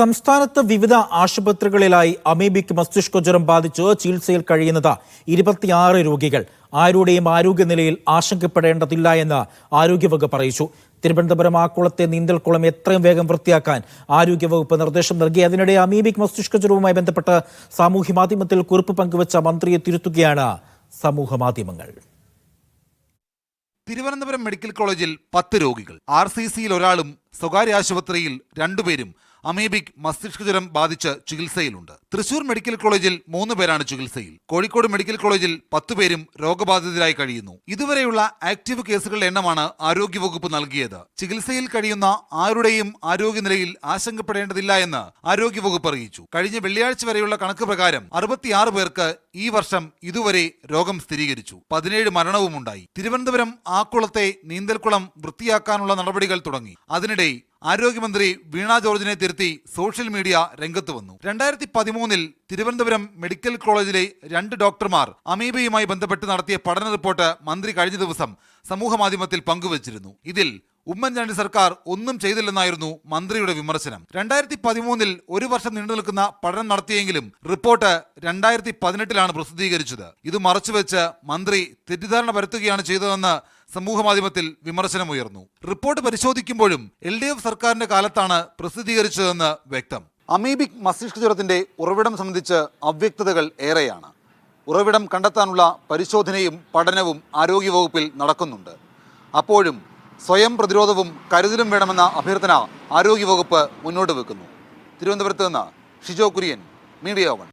സംസ്ഥാനത്ത് വിവിധ ആശുപത്രികളിലായി അമീബിക്ക് മസ്തിഷ്ക ജ്വരം ബാധിച്ച് ചികിത്സയിൽ കഴിയുന്നത് ഇരുപത്തിയാറ് രോഗികൾ. ആരുടെയും ആരോഗ്യനിലയിൽ ആശങ്കപ്പെടേണ്ടതില്ല എന്ന് ആരോഗ്യവകുപ്പ് അറിയിച്ചു. തിരുവനന്തപുരം ആക്കുളത്തെ നീന്തൽക്കുളം എത്രയും വേഗം വൃത്തിയാക്കാൻ ആരോഗ്യവകുപ്പ് നിർദ്ദേശം നൽകി. അതിനിടെ അമീബിക് മസ്തിഷ്ക ജ്വരവുമായി ബന്ധപ്പെട്ട് സാമൂഹ്യ മാധ്യമത്തിൽ കുറിപ്പ് പങ്കുവച്ച മന്ത്രിയെ തിരുത്തുകയാണ് സമൂഹ മാധ്യമങ്ങൾ. തിരുവനന്തപുരം മെഡിക്കൽ കോളേജിൽ പത്ത് രോഗികൾ. ആർ സി സിയിൽ ഒരാളും സ്വകാര്യ ആശുപത്രിയിൽ രണ്ടുപേരും അമീബിക് മസ്തിഷ്ക ജ്വരം ബാധിച്ച് ചികിത്സയിലുണ്ട്. തൃശൂർ മെഡിക്കൽ കോളേജിൽ മൂന്ന് പേരാണ് ചികിത്സയിൽ. കോഴിക്കോട് മെഡിക്കൽ കോളേജിൽ പത്ത് പേരും രോഗബാധിതരായി കഴിയുന്നു. ഇതുവരെയുള്ള ആക്റ്റീവ് കേസുകളുടെ എണ്ണമാണ് ആരോഗ്യവകുപ്പ് നൽകിയത്. ചികിത്സയിൽ കഴിയുന്ന ആരുടെയും ആരോഗ്യനിലയിൽ ആശങ്കപ്പെടേണ്ടതില്ല എന്ന് ആരോഗ്യവകുപ്പ് അറിയിച്ചു. കഴിഞ്ഞ വെള്ളിയാഴ്ച വരെയുള്ള കണക്ക് പ്രകാരം അറുപത്തിയാറ് പേർക്ക് ഈ വർഷം ഇതുവരെ രോഗം സ്ഥിരീകരിച്ചു. പതിനേഴ് മരണവുമുണ്ടായി. തിരുവനന്തപുരം ആക്കുളത്തെ നീന്തൽക്കുളം വൃത്തിയാക്കാനുള്ള നടപടികൾ തുടങ്ങി. അതിനിടെ ആരോഗ്യമന്ത്രി വീണ ജോർജിനെ തിരുത്തി സോഷ്യൽ മീഡിയ രംഗത്ത് വന്നു. രണ്ടായിരത്തി പതിമൂന്നിൽ തിരുവനന്തപുരം മെഡിക്കൽ കോളേജിലെ രണ്ട് ഡോക്ടർമാർ അമീബയുമായി ബന്ധപ്പെട്ട് നടത്തിയ പഠന റിപ്പോർട്ട് മന്ത്രി കഴിഞ്ഞ ദിവസം സമൂഹമാധ്യമത്തിൽ പങ്കുവച്ചിരുന്നു. ഇതിൽ ഉമ്മൻചാണ്ടി സർക്കാർ ഒന്നും ചെയ്തില്ലെന്നായിരുന്നു മന്ത്രിയുടെ വിമർശനം. രണ്ടായിരത്തി പതിമൂന്നിൽ ഒരു വർഷം നീണ്ടു നിൽക്കുന്ന പഠനം നടത്തിയെങ്കിലും റിപ്പോർട്ട് രണ്ടായിരത്തി പതിനെട്ടിലാണ് പ്രസിദ്ധീകരിച്ചത്. ഇത് മറച്ചുവെച്ച് മന്ത്രി തെറ്റിദ്ധാരണ പരത്തുകയാണ് ചെയ്തതെന്ന് സമൂഹമാധ്യമത്തിൽ വിമർശനമുയർന്നു. റിപ്പോർട്ട് പരിശോധിക്കുമ്പോഴും എൽ ഡി എഫ് സർക്കാരിന്റെ കാലത്താണ് പ്രസിദ്ധീകരിച്ചതെന്ന് വ്യക്തം. അമീബിക് മസ്തിഷ്ക ജ്വരത്തിന്റെ ഉറവിടം സംബന്ധിച്ച് അവ്യക്തതകൾ ഏറെയാണ്. ഉറവിടം കണ്ടെത്താനുള്ള പരിശോധനയും പഠനവും ആരോഗ്യവകുപ്പിൽ നടക്കുന്നുണ്ട്. അപ്പോഴും സ്വയം പ്രതിരോധവും കരുതലും വേണമെന്ന അഭ്യർത്ഥന ആരോഗ്യവകുപ്പ് മുന്നോട്ട് വെക്കുന്നു. തിരുവനന്തപുരത്ത് നിന്ന് ഷിജോ കുര്യൻ മീഡിയ വൺ.